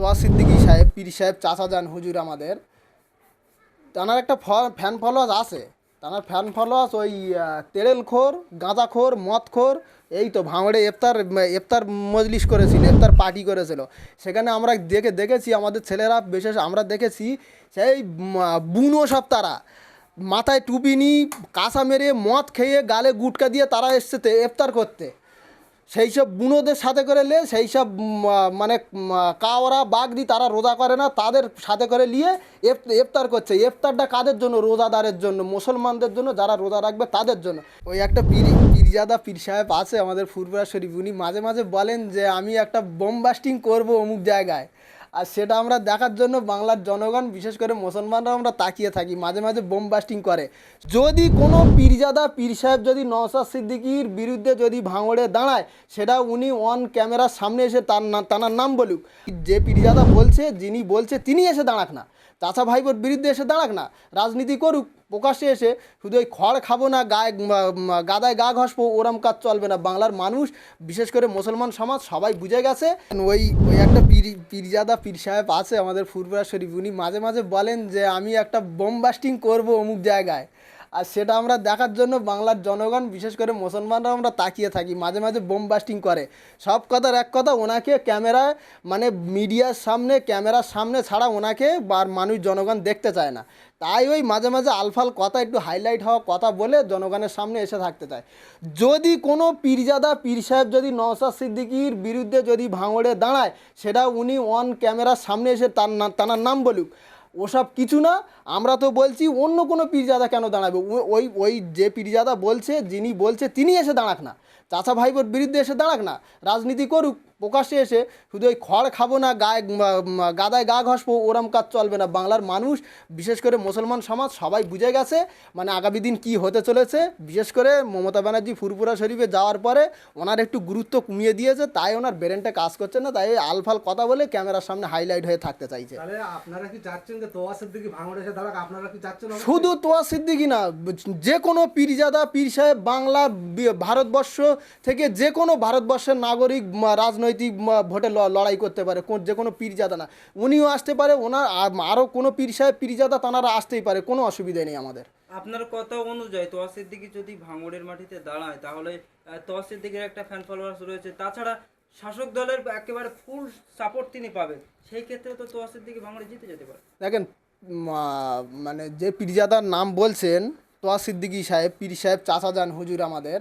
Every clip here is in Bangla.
তোয়া সিদ্দিকী সাহেব, পীর সাহেব, চাচা যান, হুজুর আমাদের। তানার একটা ফ্যান ফলোয়ার্স আছে। তানার ফ্যান ফলোয়ার্স ওই তেড়েলখোর, গাঁজাখোর, মদখোর, এই তো ভাঙড়ে ইফতার ইফতার মজলিস করেছিল, ইফতার পার্টি করেছিল। সেখানে আমরা দেখে, দেখেছি আমাদের ছেলেরা, বিশেষ আমরা দেখেছি সেই বুনো সব তারা। মাথায় টুপি নি কাঁসা মেরে মদ খেয়ে গালে গুটকা দিয়ে তারা এসছে ইফতার করতে। সেই সব বুনোদের সাথে করে লে, সেই সব মানে কাওরা, বাগদি তারা রোজা করে না, তাদের সাথে করে নিয়ে ইফতার করছে। ইফতারটা কাদের জন্য? রোজাদারের জন্য, মুসলমানদের জন্য, যারা রোজা রাখবে তাদের জন্য। ওই একটা পীর, পিরজাদা পীর সাহেব আছে আমাদের ফুরপুরা শরীফ, উনি মাঝে মাঝে বলেন যে, আমি একটা বোম করব করব অমুক জায়গায়। আর সেটা আমরা দেখার জন্য বাংলার জনগণ, বিশেষ করে মুসলমানরা আমরা তাকিয়ে থাকি, মাঝে মাঝে বোম বাস্টিং করে। যদি কোনো পীরজাদা, পীর সাহেব যদি নওসাদ সিদ্দিকির বিরুদ্ধে যদি ভাঙড়ে দাঁড়ায়, সেটা উনি অন ক্যামেরার সামনে এসে তার তার নাম বলুক। যে পীরজাদা বলছে, যিনি বলছে, তিনি এসে দাঁড়াক না। চাচা ভাইবোর বিরুদ্ধে এসে দাঁড়াক না। রাজনীতি করুক। প্রকাশ্যে এসে শুধু ওই খড় খাব না, গায়ে গাদায় গা ঘষবো, ওরম কাজ চলবে না। বাংলার মানুষ, বিশেষ করে মুসলমান সমাজ, সবাই বুঝে গেছে। ওই ওই একটা পীর, পীরজাদা পীর সাহেব আছে আমাদের ফুরপুরা শরীফ, উনি মাঝে মাঝে বলেন যে, আমি একটা বোম বাস্টিং করব অমুক জায়গায়। আর সেটা আমরা দেখার জন্য বাংলার জনগণ, বিশেষ করে মুসলমানরা আমরা তাকিয়ে থাকি, মাঝে মাঝে বোম বাস্টিং করে। সব কথার এক কথা, ওনাকে ক্যামেরায় মানে মিডিয়ার সামনে, ক্যামেরার সামনে ছাড়া ওনাকে আর মানুষ, জনগণ দেখতে চায় না। তাই ওই মাঝে মাঝে আলফাল কথা, একটু হাইলাইট হওয়া কথা বলে জনগণের সামনে এসে থাকতে চায়। যদি কোনো পীরজাদা, পীর সাহেব যদি নওসাদ সিদ্দিকির বিরুদ্ধে যদি ভাঙড়ে দাঁড়ায়, সেটা উনি অন ক্যামেরার সামনে এসে তার তার নাম বলুক। ওসব কিছু না, আমরা তো বলছি অন্য কোনো পীরজাদা কেন দাঁড়াবে? ওই ওই যে পীরজাদা বলছে, যিনি বলছে, তিনি এসে দাঁড়াক না। চাচা ভাইবোর বিরুদ্ধে এসে দাঁড়াক না। রাজনীতি করুক প্রকাশ্যে এসে শুধু ওই খড় খাব না গায়ে গাদায় গা ঘষবো ওরম কাজ চলবে না। বাংলার মানুষ বিশেষ করে মুসলমান সমাজ সবাই বুঝে গেছে মানে আগামী দিন কী হতে চলেছে। বিশেষ করে মমতা ব্যানার্জি ফুরপুরা শরীফে যাওয়ার পরে ওনার একটু গুরুত্ব কমিয়ে দিয়েছে তাই ওনার ব্রেনটা কাজ করছে না তাই আলফাল কথা বলে ক্যামেরার সামনে হাইলাইট হয়ে থাকতে চাইছে। আপনারা কি চাচ্ছেন যে তোয়া সিদ্দিকি ভাঙড়ে এসে দাঁড়াক? আপনারা কি চাচ্ছেন শুধু তোয়া সিদ্দিকি না যে কোনো পীরজাদা পীর সাহেব বাংলা ভারতবর্ষ থেকে যে কোনো ভারতবর্ষের নাগরিক উম, রাজনৈতিক ভোটে লড়াই করতে পারে কোন- যে কোনো পীরজাদা না। উনিও আসতে পারে ওনার আরও কোনো পীর সাহেব পীরজাদা তানারা আসতেই পারে কোনো অসুবিধা নেই আমাদের। আপনার কথা অনুযায়ী তোয়া সিদ্দিকি যদি ভাঙড়ের মাটিতে দাঁড়ায় তাহলে আহ, তোয়া সিদ্দিকির একটা ফ্যান ফলোয়ার্স রয়েছে। তাছাড়া শাসক দলের একেবারে ফুল সাপোর্ট তিনি পাবেন। সেই ক্ষেত্রে তো তোয়া সিদ্দিকি ভাঙড়ে জিতে যেতে পারে। দেখেন মানে যে পীরজাদার নাম বলছেন তোয়া সিদ্দিকী সাহেব পীর সাহেব চাচা যান হুজুর আমাদের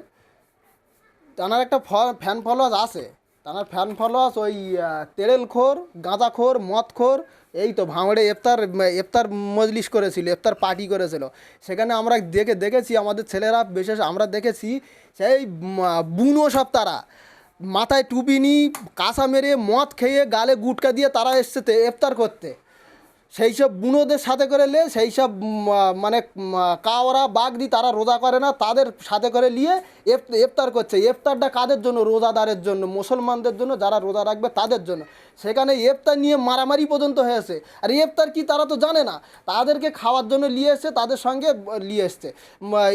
তানার একটা ফ্যান ফলোয়ার্স আছে। তানার ফ্যান ফলোয়ার্স ওই আহ, তেড়েলখোর গাঁজাখোর মদখোর এই তো ভাঙড়ে এফতার এফতার মজলিস করেছিল ইফতার পার্টি করেছিল। সেখানে আমরা দেখে দেখেছি আমাদের ছেলেরা বিশেষ আমরা দেখেছি সেই বুনো সব তারা। মাথায় টুপি নি কাঁসা মেরে মদ খেয়ে গালে গুটকা দিয়ে তারা এসছে এফতার করতে। সেই সব বুনোদের সাথে করে লে সেই সব মানে কাওয়ারা বাগদি তারা রোজা করে না, তাদের সাথে করে নিয়ে ইফ- ইফতার করছে। ইফতারটা কাদের জন্য? রোজাদারের জন্য, মুসলমানদের জন্য, যারা রোজা রাখবে তাদের জন্য। সেখানে ইফতার নিয়ে মারামারি পর্যন্ত হয়েছে। আর ইফতার কি তারা তো জানে না। তাদেরকে খাওয়ার জন্য নিয়ে এসছে তাদের সঙ্গে নিয়ে এসছে।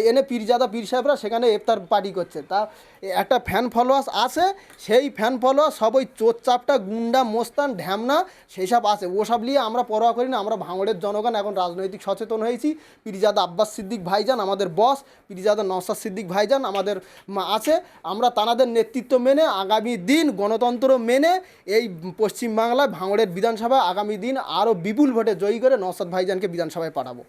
এনে পীরজাদা, পীর সাহেবরা সেখানে ইফতার পার্টি করছে। তা, একটা ফ্যান ফলোয়ার্স আছে, সেই ফ্যান ফলোয়ার সব ওই চোরচাপটা গুন্ডা, মোস্তান, ঢ্যামনা, সেই সব আছে। ওসব নিয়ে আমরা পরোয়া করি। না, আমরা ভাঙড়ের জনগণ, এখন রাজনৈতিক সচেতন হয়েছি। পিরিজাদা আব্বাস সিদ্দিক ভাইজান আমাদের বস পিরিজাদা নসাদ সিদ্দিক ভাইজান আমাদের আছে। আমরা তানাদের নেতৃত্ব মেনে আগামী দিন গণতন্ত্র মেনে এই পশ্চিমবাংলায় ভাঙড়ের বিধানসভায় আগামী দিন আরও বিপুল ভোটে জয়ী করে নসাদ ভাইজানকে বিধানসভায় পাঠাবো।